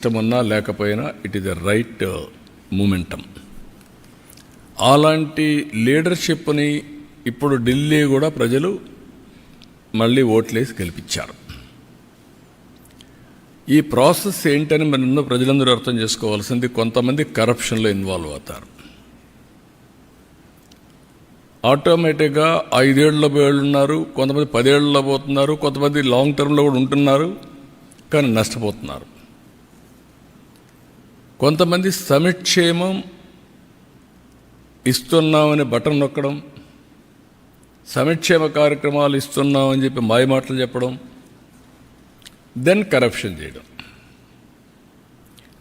ఇష్టమున్నా లేకపోయినా it is the right momentum అలాంటి లీడర్షిప్ని ఇప్పుడు ఢిల్లీ కూడా ప్రజలు మళ్ళీ ఓట్లేసి గెలిపించారు. ఈ ప్రాసెస్ ఏంటని మన ప్రజలందరూ అర్థం చేసుకోవాల్సింది కొంతమంది కరప్షన్లో ఇన్వాల్వ్ అవుతారు. ఆటోమేటిక్గా ఐదేళ్ళ పోయేళ్ళు ఉన్నారు కొంతమంది పదేళ్ళలో పోతున్నారు కొంతమంది లాంగ్ టర్మ్లో కూడా ఉంటున్నారు కానీ నష్టపోతున్నారు. కొంతమంది సమిక్షేమం ఇస్తున్నామని బటన్ నొక్కడం సమక్షేమ కార్యక్రమాలు ఇస్తున్నామని చెప్పి మాయ మాటలు చెప్పడం దెన్ కరప్షన్ చేయడం.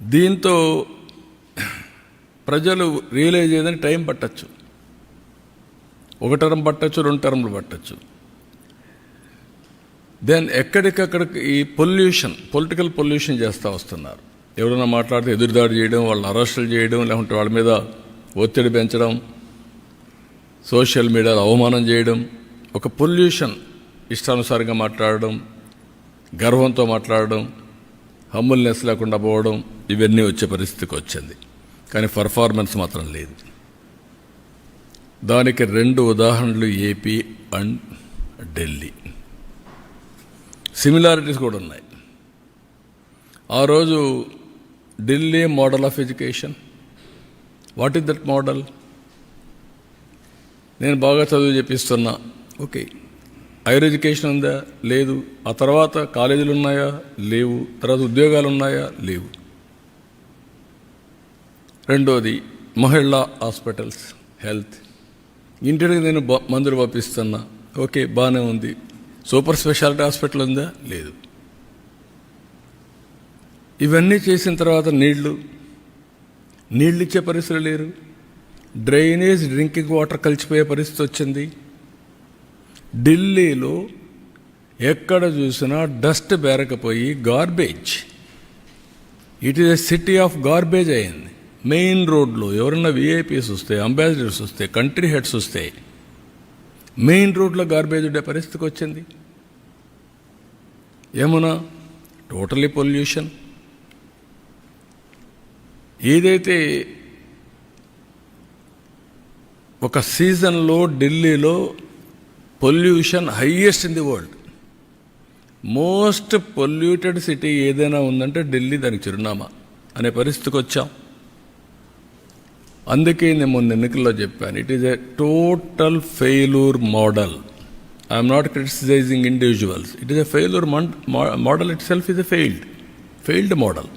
దీంతో ప్రజలు రియలైజ్ చేయదని టైం పట్టచ్చు. ఒక టర్మ్ పట్టచ్చు రెండు టర్మ్లు పట్టచ్చు. దెన్ ఎక్కడికక్కడికి ఈ పొల్యూషన్ పొలిటికల్ పొల్యూషన్ చేస్తూ వస్తున్నారు. ఎవరైనా మాట్లాడితే ఎదురుదాడి చేయడం వాళ్ళని అరెస్టులు చేయడం లేకుంటే వాళ్ళ మీద ఒత్తిడి పెంచడం సోషల్ మీడియాలో అవమానం చేయడం ఒక పొల్యూషన్ ఇష్టానుసారంగా మాట్లాడడం గర్వంతో మాట్లాడడం హమ్ముల్నెస్ లేకుండా పోవడం ఇవన్నీ వచ్చే పరిస్థితికి వచ్చింది. కానీ పర్ఫార్మెన్స్ మాత్రం లేదు. దానికి రెండు ఉదాహరణలు ఏపీ అండ్ ఢిల్లీ. సిమిలారిటీస్ కూడా ఉన్నాయి. ఆ రోజు Delhi model of education what is that model నేను బాగా చదువు చెప్పిస్తున్నా. ఓకే హైయర్ ఎడ్యుకేషన్ ఉందా? లేదు. ఆ తర్వాత కాలేజీలు ఉన్నాయా? లేవు. తర్వాత ఉద్యోగాలు ఉన్నాయా? లేవు. రెండోది మహిళా హాస్పిటల్స్ హెల్త్. ఇంటికి నేను బ- మందులు పంపిస్తున్నా. ఓకే బాగానే ఉంది. సూపర్ స్పెషాలిటీ హాస్పిటల్ ఉందా? లేదు. ఇవన్నీ చేసిన తర్వాత నీళ్ళు. నీళ్ళు ఇచ్చే పరిస్థితులు లేరు. డ్రైనేజ్ డ్రింకింగ్ వాటర్ కలిసిపోయే పరిస్థితి వచ్చింది. ఢిల్లీలో ఎక్కడ చూసినా dust బేరకపోయి garbage. It is a city of garbage అయింది. మెయిన్ రోడ్లో ఎవరన్నా విఐపీస్ వస్తే అంబాసిడర్స్ వస్తే కంట్రీ హెడ్స్ వస్తే మెయిన్ రోడ్లో గార్బేజ్ ఉండే పరిస్థితికి వచ్చింది. ఏమునా టోటలీ పొల్యూషన్ ఏదైతే ఒక సీజన్లో ఢిల్లీలో pollution highest in the world. Most polluted city ఏదైనా ఉందంటే ఢిల్లీ దానికి చిరునామా అనే పరిస్థితికి వచ్చాం. అందుకే నేను మొన్న ఎన్నికల్లో చెప్పాను it is a total failure model I'm not criticising individuals it is a failure model itself is a failed failed model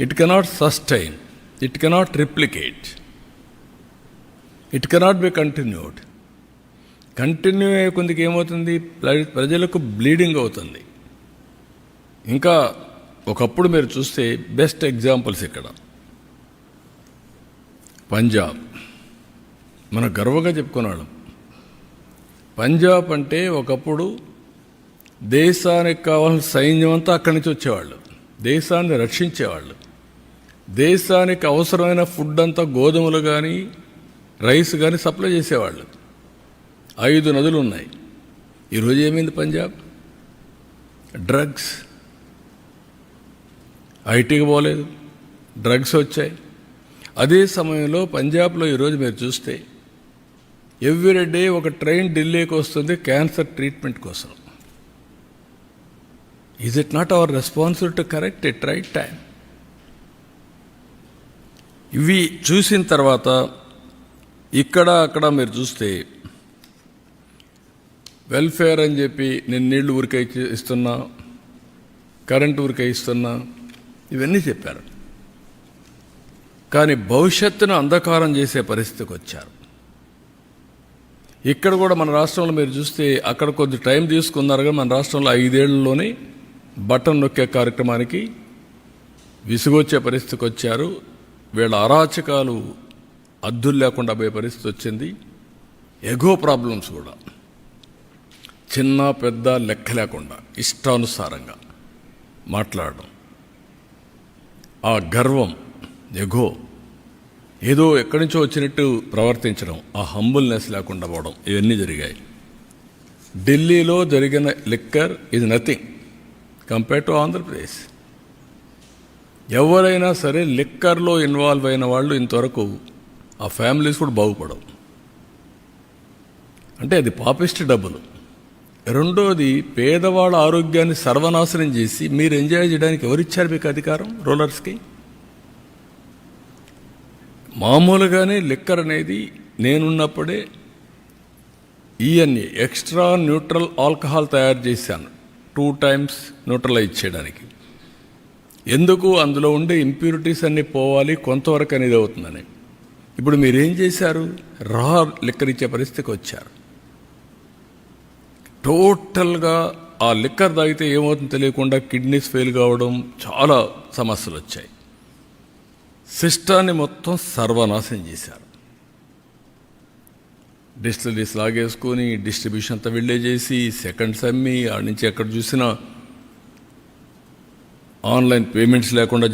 it cannot sustain it cannot replicate it cannot be continued continue అయ్యే కొందికి ఏమవుతుంది? ప్రజలకు bleeding అవుతుంది. ఇంకా ఒకప్పుడు మీరు చూస్తే best examples ఇక్కడ. పంజాబ్ మనం గర్వంగా చెప్పుకున్నాడు పంజాబ్ అంటే ఒకప్పుడు దేశానికి కావాల్సిన సైన్యం అంతా అక్కడి నుంచి వచ్చేవాళ్ళు. దేశాన్ని రక్షించేవాళ్ళు. దేశానికి అవసరమైన ఫుడ్ అంతా గోధుమలు కానీ రైస్ కానీ సప్లై చేసేవాళ్ళు. ఐదు నదులు ఉన్నాయి ఈరోజు ఏమైంది పంజాబ్? డ్రగ్స్. ఐటీకి పోలేదు. డ్రగ్స్ వచ్చాయి. అదే సమయంలో పంజాబ్లో ఈరోజు మీరు చూస్తే ఎవ్రీ డే ఒక ట్రైన్ ఢిల్లీకి వస్తుంది క్యాన్సర్ ట్రీట్మెంట్ కోసం. Is it not our responsibility to correct it right time ఇవి చూసిన తర్వాత ఇక్కడ అక్కడ మీరు చూస్తే వెల్ఫేర్ అని చెప్పి నేను నీళ్ళు ఊరికే ఇస్తున్నా కరెంట్ ఊరికే ఇస్తున్నా ఇవన్నీ చెప్పారు. కానీ భవిష్యత్తును అంధకారం చేసే పరిస్థితికి వచ్చారు. ఇక్కడ కూడా మన రాష్ట్రంలో మీరు చూస్తే అక్కడ కొద్ది టైం తీసుకున్నారు కానీ మన రాష్ట్రంలో ఐదేళ్ళలోనే బటన్ నొక్కే కార్యక్రమానికి విసుగొచ్చే పరిస్థితికి వచ్చారు. వీళ్ళ అరాచకాలు అద్దులు లేకుండా పోయే పరిస్థితి వచ్చింది. ఎగో ప్రాబ్లమ్స్ కూడా. చిన్న పెద్ద లెక్క లేకుండా ఇష్టానుసారంగా మాట్లాడడం. ఆ గర్వం ఎగో ఏదో ఎక్కడి నుంచో వచ్చినట్టు ప్రవర్తించడం ఆ హంబుల్నెస్ లేకుండా పోవడం ఇవన్నీ జరిగాయి. ఢిల్లీలో జరిగిన లిక్కర్ ఇది నథింగ్ కంపేర్ టు ఆంధ్రప్రదేశ్ ఎవరైనా సరే లిక్కర్లో ఇన్వాల్వ్ అయిన వాళ్ళు ఇంతవరకు ఆ ఫ్యామిలీస్ కూడా బాగుపడవు. అంటే అది పాపిస్ట్ డబ్బులు. రెండోది పేదవాళ్ళ ఆరోగ్యాన్ని సర్వనాశనం చేసి మీరు ఎంజాయ్ చేయడానికి ఎవరిచ్చారు మీకు అధికారం? రూలర్స్కి మామూలుగానే లిక్కర్ అనేది నేనున్నప్పుడే ఈఎన్ఏ ఎక్స్ట్రా న్యూట్రల్ ఆల్కహాల్ తయారు చేశాను. టూ టైమ్స్ న్యూట్రలైజ్ చేయడానికి. ఎందుకు అందులో ఉండే ఇంప్యూరిటీస్ అన్నీ పోవాలి? కొంతవరకు అనేది అవుతుందని. ఇప్పుడు మీరేం చేశారు? రా లిక్కర్ ఇచ్చే పరిస్థితికి వచ్చారు. టోటల్గా ఆ లిక్కర్ తాగితే ఏమవుతుందో తెలియకుండా కిడ్నీస్ ఫెయిల్ కావడం చాలా సమస్యలు వచ్చాయి. సిస్టాన్ని మొత్తం సర్వనాశనం చేశారు. డిస్టిలరీస్ లాగేసుకొని డిస్ట్రిబ్యూషన్ అంతా వెళ్ళే చేసి సెకండ్స్ అమ్మి ఆడ నుంచి ఎక్కడ చూసినా ఆన్లైన్ పేమెంట్స్ లేకుండా